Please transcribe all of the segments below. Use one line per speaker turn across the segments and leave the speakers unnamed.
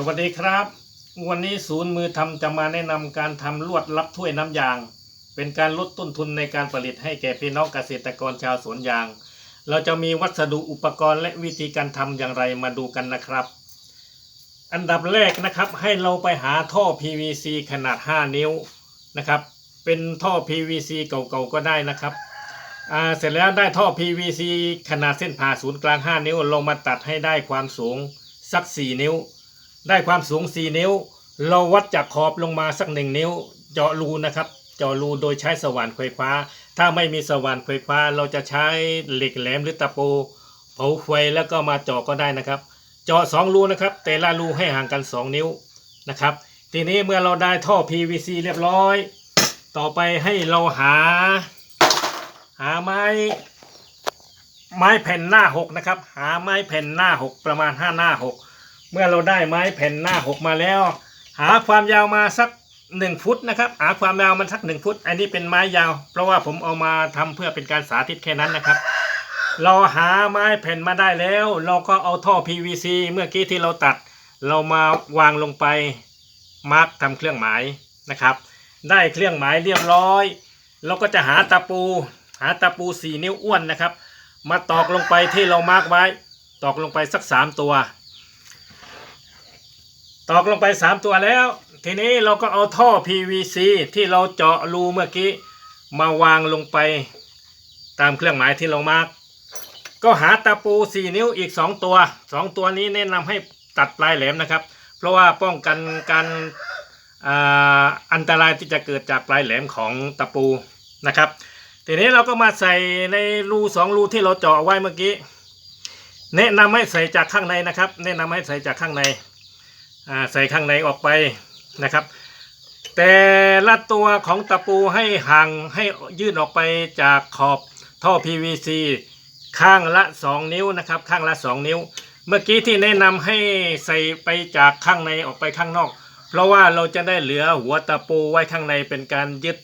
สวัสดีครับ วันนี้ศูนย์มือทำจะมาแนะนำการทำลวดรับถ้วยน้ำยาง เป็นการลดต้นทุนในการผลิตให้แก่พี่น้องเกษตรกรชาวสวนยาง เราจะมีวัสดุอุปกรณ์และวิธีการทำอย่างไรมาดูกันนะครับ อันดับแรกนะครับให้เราไปหาท่อ PVC ขนาด 5 นิ้วนะครับเป็นท่อ PVC เก่าๆก็ได้นะครับเสร็จแล้วได้ท่อ PVC ขนาดเส้นผ่าศูนย์กลาง 5 นิ้วลงมาตัดให้ได้ความสูงสัก 4 นิ้ว ได้ความสูง 4 นิ้ว เราวัดจากขอบลงมาสักหนึ่งนิ้ว เจาะรูนะครับ เจาะรูโดยใช้สว่านไฟฟ้า ถ้าไม่มีสว่านไฟฟ้า เราจะใช้เหล็กแหลมหรือตะปูเผาไฟแล้วก็มาเจาะก็ได้นะครับ เจาะ2รูนะครับ แต่ละรูให้ห่างกัน 2 นิ้วนะครับ ทีนี้เมื่อเราได้ท่อ PVC เรียบร้อย ต่อไปให้เราหา หาไม้ไม้แผ่นหน้าหกนะครับ หาไม้แผ่นหน้าหกประมาณห้าหน้าหก เมื่อเราได้ไม้แผ่นหน้าหกมาแล้ว หาความยาวมาสักหนึ่งฟุตนะครับหาความยาวมันสักหนึ่งฟุต อันนี้เป็นไม้ยาว เพราะว่าผมเอามาทำเพื่อเป็นการสาธิตแค่นั้นนะครับ เราหาไม้แผ่นมาได้แล้ว เราก็เอาท่อ PVC เมื่อกี้ที่เราตัด เรามาวางลงไปมาร์กทำเครื่องหมายนะครับ ได้เครื่องหมายเรียบร้อย เราก็จะหาตะปู หาตะปูสี่นิ้วอ้วนนะครับ มาตอกลงไปที่เรามาร์กไว้ ตอกลงไปสักสามตัว ตอกลงไปสามตัวแล้ว ทีนี้เราก็เอาท่อ PVC ที่เราเจาะรูเมื่อกี้มาวางลงไปตามเครื่องหมายที่เรามาร์กก็หาตะปูสี่นิ้วอีกสองตัวสองตัวนี้แนะนำให้ตัดปลายแหลมนะครับ เพราะว่าป้องกันการอ,อันตรายที่จะเกิดจากปลายแหลมของตะปูนะครับ ทีนี้เราก็มาใส่ในรูสองรูที่เราเจาะไว้เมื่อกี้ แนะนำให้ใส่จากข้างในนะครับ แนะนำให้ใส่จากข้างใน ใส่ข้างในออกไปนะครับ แต่ละตัวของตะปูให้ห่างให้ยื่นออกไปจากขอบท่อ PVC ข้างละ 2 นิ้วนะครับ ข้างละ 2 นิ้ว เมื่อกี้ที่แนะนำให้ใส่ไปจากข้างในออกไปข้างนอก เพราะว่าเราจะได้เหลือหัวตะปูไว้ข้างในเป็นการยึด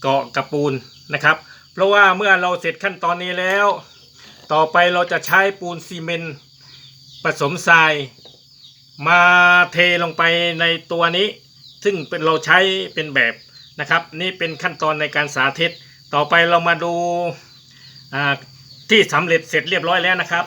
เกาะกับปูนนะครับ เพราะว่าเมื่อเราเสร็จขั้นตอนนี้แล้ว ต่อไปเราจะใช้ปูนซีเมนต์ผสมทราย มาเทลงไปในตัวนี้ ซึ่งเป็นเราใช้เป็นแบบนะครับ นี่เป็นขั้นตอนในการสาธิต ต่อไปเรามาดูอ่าที่สำเร็จเสร็จเรียบร้อยแล้วนะครับ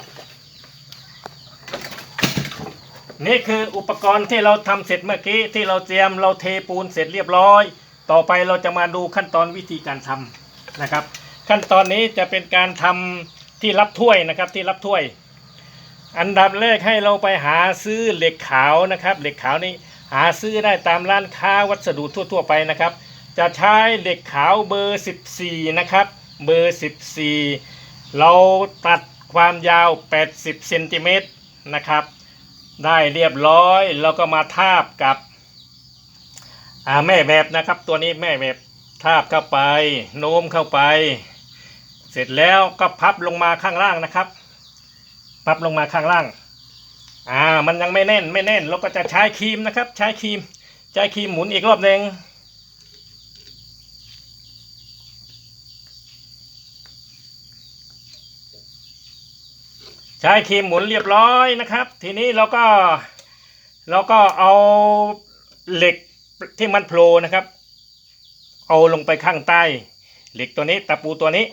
นี่คืออุปกรณ์ที่เราทำเสร็จเมื่อกี้ที่เราเตรียมเราเทปูนเสร็จเรียบร้อย ต่อไปเราจะมาดูขั้นตอนวิธีการทำนะครับ ขั้นตอนนี้จะเป็นการทำที่รับถ้วยนะครับที่รับถ้วย อันดับแรกให้เราไปหาซื้อเหล็กขาวนะครับ เหล็กขาวนี้หาซื้อได้ตามร้านค้าวัสดุทั่ว ๆ ไปนะครับ จะใช้เหล็กขาวเบอร์ 14 นะครับ เบอร์ 14 เราตัดความยาว 80เซนติเมตรนะครับ ได้เรียบร้อยแล้วก็มาทาบกับแม่แบบนะครับ ตัวนี้แม่แบบทาบเข้าไป โน้มเข้าไป เสร็จแล้วก็พับลงมาข้างล่างนะครับ พับลงมาข้างล่าง อ่า มันยังไม่แน่นไม่แน่น เราก็จะใช้ครีมนะครับ ใช้ครีม ใช้ครีมหมุนอีกรอบหนึ่งใช้ครีมหมุนเรียบร้อยนะครับ ทีนี้เราก็เราก็เอาเหล็กที่มันโผล่นะครับ เอาลงไปข้างใต้ เหล็กตัวนี้ตะปูตัวนี้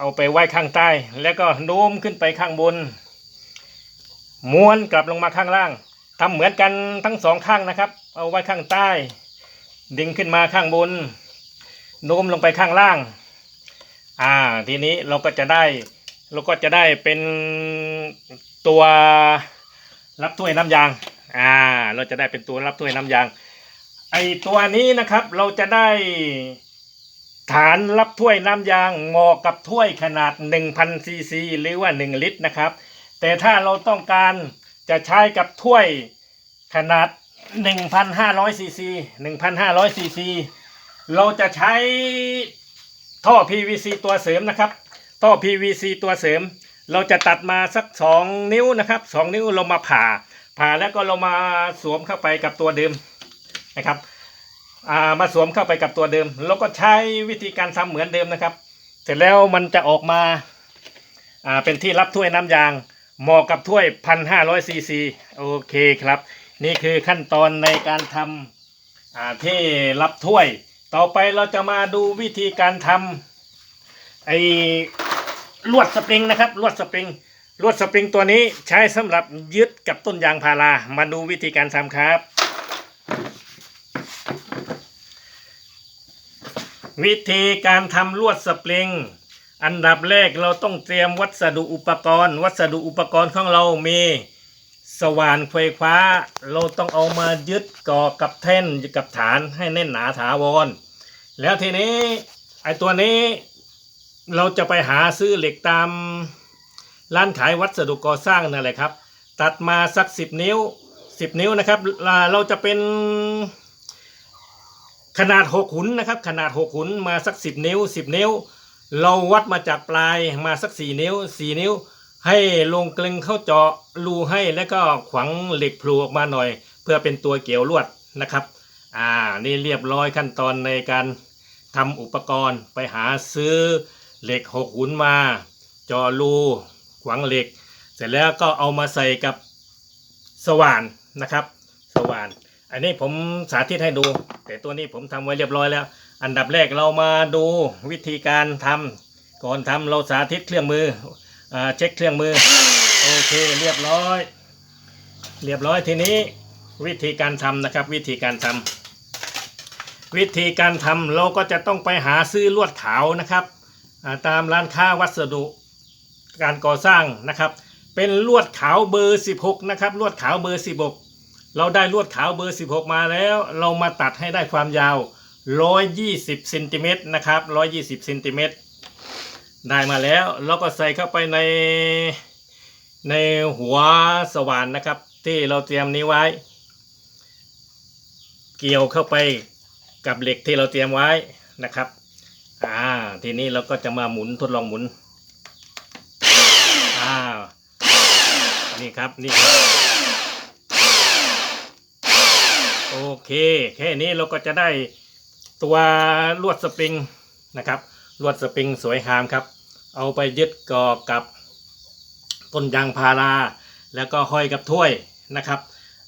เอาไปไว้ข้างใต้ แล้วก็โน้มขึ้นไปข้างบน ม้วนกลับลงมาข้างล่างทำเหมือนกันทั้งสองข้างนะครับ เอาไว้ข้างใต้ ดึงขึ้นมาข้างบน โน้มลงไปข้างล่าง อ่า ทีนี้เราก็จะได้ เราก็จะได้เป็นตัวรับถ้วยน้ำยาง อ่า เราจะได้เป็นตัวรับถ้วยน้ำยาง ไอตัวนี้นะครับ เราจะได้ ฐานรับถ้วยน้ำยางเหมาะกับถ้วยขนาด 1,000ซีซีหรือว่า 1 ลิตรนะครับ แต่ถ้าเราต้องการจะใช้กับถ้วยขนาด 1,500ซีซี1,500ซีซีเราจะใช้ท่อ PVC ตัวเสริมนะครับ ท่อ PVC ตัวเสริม เราจะตัดมาสัก 2 นิ้วนะครับ 2 นิ้วเรามาผ่า ผ่าแล้วก็เรามาสวมเข้าไปกับตัวเดิมนะครับ มาสวมเข้าไปกับตัวเดิม แล้วก็ใช้วิธีการทำเหมือนเดิมนะครับ เสร็จแล้วมันจะออกมาอ่าเป็นที่รับถ้วยน้ำยางเหมาะกับถ้วยพันห้าร้อยซีซีโอเคครับ นี่คือขั้นตอนในการทำอ่าที่รับถ้วย ต่อไปเราจะมาดูวิธีการทำไอ้ลวดสปริงนะครับลวดสปริงลวดสปริงตัวนี้ใช้สำหรับยึดกับต้นยางพารามาดูวิธีการทำครับ วิธีการทำลวดสปริง อันดับแรกเราต้องเตรียมวัสดุอุปกรณ์ วัสดุอุปกรณ์ของเรามีสว่านไฟฟ้า เราต้องเอามายึดก่อกับแท่นกับฐานให้แน่นหนาถาวร แล้วทีนี้ไอตัวนี้เราจะไปหาซื้อเหล็กตามร้านขายวัสดุก่อสร้างนั่นแหละครับ ตัดมาสักสิบนิ้วสิบนิ้วนะครับเราจะเป็น ขนาดหกหุนนะครับขนาดหกหุนมาสักสิบนิ้วสิบนิ้ว เราวัดมาจากปลายมาสักสี่นิ้วสี่นิ้ว ให้ลงกลึงเข้าเจาะรูให้แล้วก็ขวังเหล็กพลูออกมาหน่อย เพื่อเป็นตัวเกี่ยวลวดนะครับอ่านี่เรียบร้อยขั้นตอนในการทำอุปกรณ์ไปหาซื้อเหล็กหกหุนมาเจาะรูขวังเหล็ก เสร็จแล้วก็เอามาใส่กับสว่านนะครับ สว่าน อันนี้ผมสาธิตให้ดู แต่ตัวนี้ผมทำไว้เรียบร้อยแล้ว อันดับแรกเรามาดูวิธีการทำก่อนทำเราสาธิตเครื่องมืออเช็คเครื่องมือโอเคเรียบร้อย เรียบร้อยทีนี้วิธีการทำนะครับ วิธีการทำวิธีการทำเราก็จะต้องไปหาซื้อลวดขาวนะครับตามร้านค้าวัสดุการก่อสร้างนะครับ เป็นลวดขาวเบอร์ 16 นะครับ ลวดขาวเบอร์ 16 เราได้ลวดขาวเบอร์ 16 มาแล้ว เรามาตัดให้ได้ความยาว 120เซนติเมตรนะครับ120เซนติเมตรได้มาแล้วเราก็ใส่เข้าไปในในหัวสว่านนะครับ ที่เราเตรียมนี้ไว้ เกี่ยวเข้าไปกับเหล็กที่เราเตรียมไว้นะครับอ่าทีนี้เราก็จะมาหมุนทดลองหมุนอ่านี่ครับนี่ครับ โอเค แค่นี้เราก็จะได้ตัวลวดสปริงนะครับลวดสปริงสวยงามครับ เอาไปยึดก่อกับต้นยางพารา แล้วก็ห้อยกับถ้วยนะครับ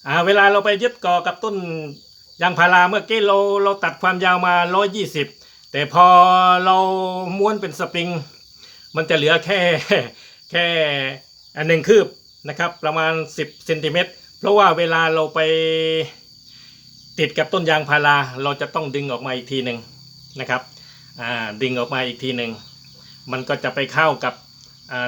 อ่าเวลาเราไปยึดก่อกับต้นยางพาราเมื่อกี้เราเราตัดความยาวมา 120 แต่พอเราม้วนเป็นสปริง มันจะเหลือแค่แค่อันหนึ่งคืบนะครับประมาณ 10เซนติเมตรเพราะว่าเวลาเราไป ติดกับต้นยางพาราเราจะต้องดึงออกมาอีกทีหนึ่งนะครับดึงออกมาอีกทีหนึ่งมันก็จะไปเข้ากับ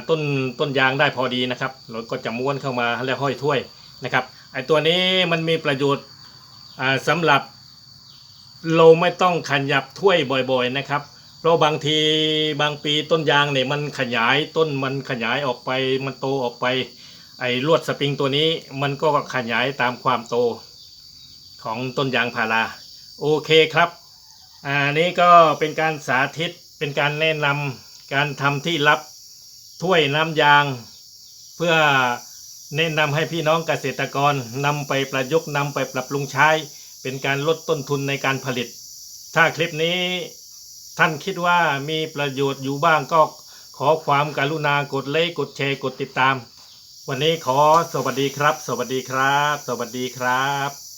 ต้นต้นยางได้พอดีนะครับเราก็จะม้วนเข้ามาแล้วห้อยถ้วยนะครับไอตัวนี้มันมีประโยชน์อ่าสำหรับเราไม่ต้องขยับถ้วยบ่อยๆนะครับเพราะบางทีบางปีต้นยางเนี่ยมันขยายต้นมันขยายออกไปมันโตออกไปไอ้ลวดสปริงตัวนี้มันก็ขยายตามความโต ของต้นยางพาราโอเคครับอันนี้ก็เป็นการสาธิตเป็นการแนะนำการทำที่รับถ้วยน้ำยาง เพื่อแนะนำให้พี่น้องเกษตรกรนำไปประยุกต์นำไปปรับปรุงใช้ เป็นการลดต้นทุนในการผลิต ถ้าคลิปนี้ท่านคิดว่ามีประโยชน์อยู่บ้างก็ขอความกรุณากดไลค์กดแชร์กดติดตาม วันนี้ขอสวัสดีครับ สวัสดีครับ สวัสดีครับ